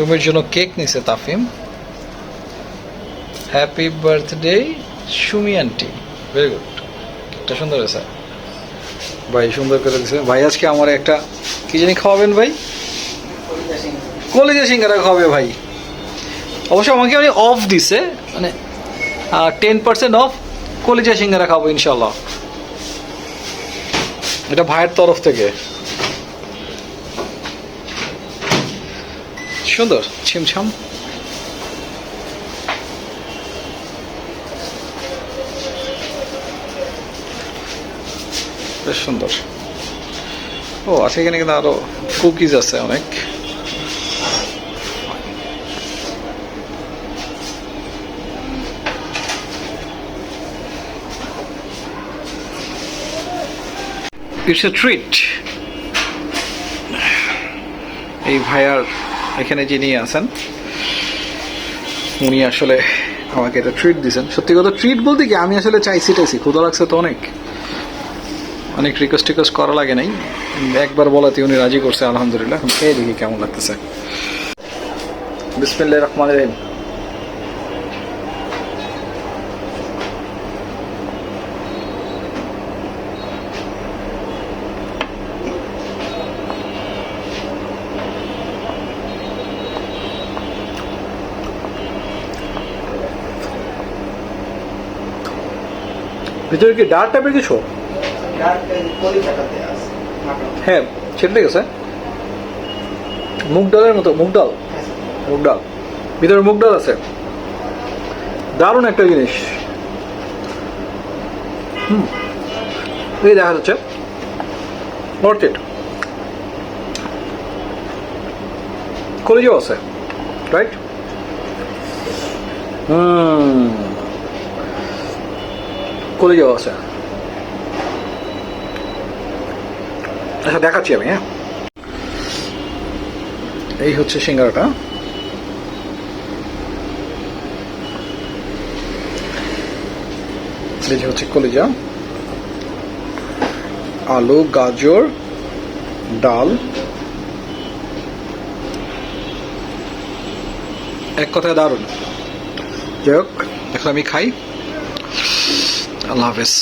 সুমির জন্য কেক নিছে Tafim. Happy birthday Sumi aunty very good কেকটা সুন্দর আছে ভাই, সুন্দর করে দিছে। ভাই, আজকে আমার একটা, কি জানি খাওয়াবেন ভাই? কলেজে সিঙ্গারা খাওয়াবে ভাই। অবশ্য আমাকে আমি অফ দিছে মানে টেন পার্সেন্ট অফ কলেজে সিঙ্গারা খাব ইনশাল্লাহ এটা ভাইয়ের তরফ থেকে। সুন্দর, ছিমছাম। বেশ সুন্দর। ও আছে এখানে কিন্তু আরও কুকিজ আছে অনেক। ট্রিট এই ভাইয়ার এখানে যিনি আছেন, উনি আসলে আমাকে এটা ট্রিট দিয়েছেন। সত্যি কথা ট্রিট বলতে কি, আমি আসলে চাইছি টাইছি ক্ষুদা লাগছে তো অনেক। অনেক রিকোয়েস্ট টিকোয়েস্ট করা লাগে নাই। একবার বলাতে উনি রাজি করছে, আলহামদুলিল্লাহ। এখন খেয়ে দেখি কেমন লাগতেছে। বিসমিল্লাহ রহমান রহিম। ভিতরে কি ডার্ক টাইপের কিছু হ্যাঁ সেটা ঠিক আছে। মুগ ডালের মতো, মুগ ডাল? মুগ ডাল। ভিতরে মুগ ডাল আছে। দারুণ একটা জিনিস। হুম। এই দেখা যাচ্ছে। নর্থ ইট কলেজেও আছে রাইট হুম। কলেজেও আছে। আচ্ছা দেখাচ্ছি আমি হ্যাঁ। এই হচ্ছে সিঙ্গারাটা। এই হচ্ছে কলিজা। আলু, গাজর, ডাল। এক কথায় দারুণ। যাই হোক, এখন আমি খাই। আল্লাহ হাফেজ